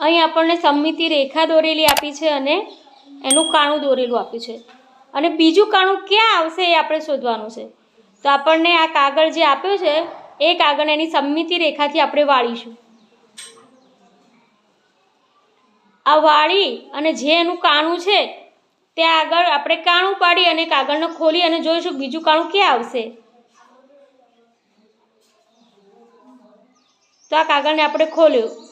અહીં આપણને સમિતિ રેખા દોરેલી આપી છે અને એનું કાણું દોરેલું આપ્યું છે. અને બીજું કાણું ક્યાં આવશે એ આપણે શોધવાનું છે. તો આપણને આ કાગળ જે આપ્યો છે, એ કાગળ એની સમિતિ રેખાથી આપણે વાળીશું. આ વાળી અને જે એનું કાણું છે ત્યાં આગળ આપણે કાણું પાડી અને કાગળને ખોલી અને જોઈશું બીજું કાણું ક્યાં આવશે. તો આ કાગળને આપણે ખોલ્યું.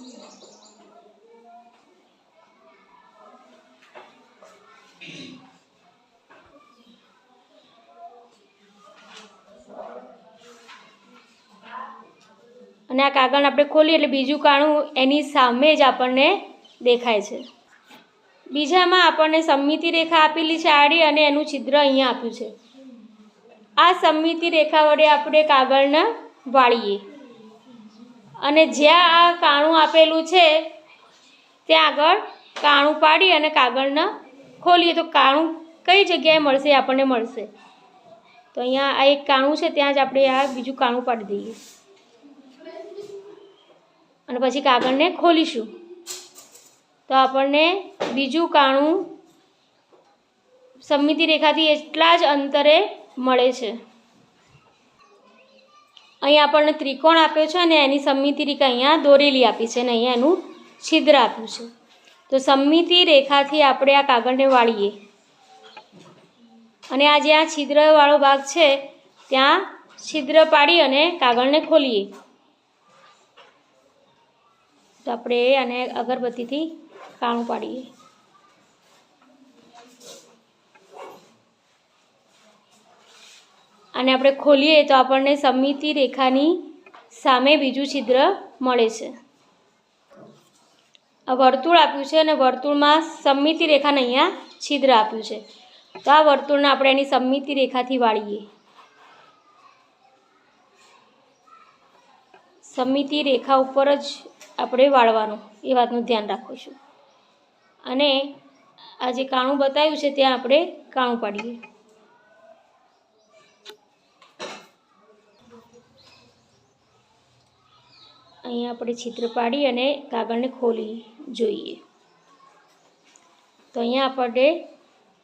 અને આ કાગળને આપણે ખોલીએ એટલે બીજું કાણું એની સામે જ આપણને દેખાય છે. બીજામાં આપણને સમિતિ રેખા આપેલી છે આડી અને એનું છિદ્ર અહીંયા આપ્યું છે. આ સમિતિ રેખા વડે આપણે કાગળને વાળીએ. અને જ્યાં આ કાણું આપેલું છે, ત્યાં આગળ કાણું પાડી અને કાગળને ખોલીએ. તો કાણું કઈ જગ્યાએ મળશે? આપણને મળશે. તો અહીંયા આ એક કાણું છે, ત્યાં જ આપણે આ બીજું કાણું પાડી દઈએ. અને પછી કાગળને ખોલીશું. તો આપણને બીજું કાણું સમિતિ રેખાથી એટલા જ અંતરે મળે છે. અહીં આપણને ત્રિકોણ આપ્યો છે અને એની સમિતિ રેખા અહીંયા દોરેલી આપી છે અને અહીંયા એનું છિદ્ર આપ્યું છે. તો સમિતિ રેખાથી આપણે આ કાગળને વાળીએ. અને આ જે આ છિદ્રવાળો ભાગ છે, ત્યાં છિદ્ર પાડી અને કાગળને ખોલીએ. તો આપણે આને અગરબત્તીથી કાણું પાડીએ. અને આપણે ખોલીએ તો આપણને સમિતિ રેખાની સામે બીજું છિદ્ર મળે છે. આ વર્તુળ આપ્યું છે અને વર્તુળમાં સમિતિ રેખાને અહીંયા છિદ્ર આપ્યું છે. તો આ વર્તુળને આપણે એની સમિતિ રેખાથી વાળીએ. સમિતિ રેખા ઉપર જ આપણે વાળવાનું, એ વાતનું ધ્યાન રાખીશું. અને આ જે કાણું બતાવ્યું છે, ત્યાં આપણે કાણું પાડીએ. અહીંયા આપણે છિદ્ર પાડી અને કાગળને ખોલી જોઈએ. તો અહીંયા આપણે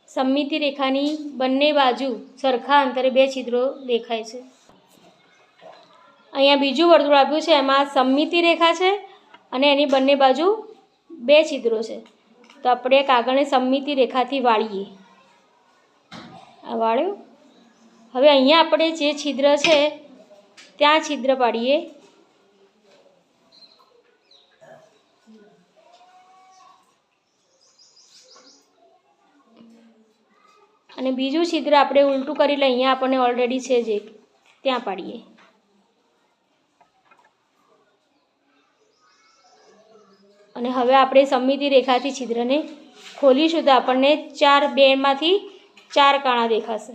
સમિતિ રેખાની બંને બાજુ સરખા અંતરે બે છિદ્રો દેખાય છે. અહીંયા બીજું વર્તુળ આપ્યું છે, એમાં સમિતિ રેખા છે અને એની બંને બાજુ બે છિદ્રો છે. તો આપણે કાગળને સમિતિ રેખાથી વાળીએ. આ વાળ્યું. હવે અહીંયા આપણે જે છિદ્ર છે, ત્યાં છિદ્ર પાડીએ. અને બીજું છિદ્ર આપણે ઉલટું કરી લઈએ, અહીંયા આપણને ઓલરેડી છે જે, ત્યાં પાડીએ. અને હવે આપણે સમિતિ રેખાથી છિદ્રને ખોલીશું તો આપણને ચાર બેમાંથી ચાર કાણા દેખાશે.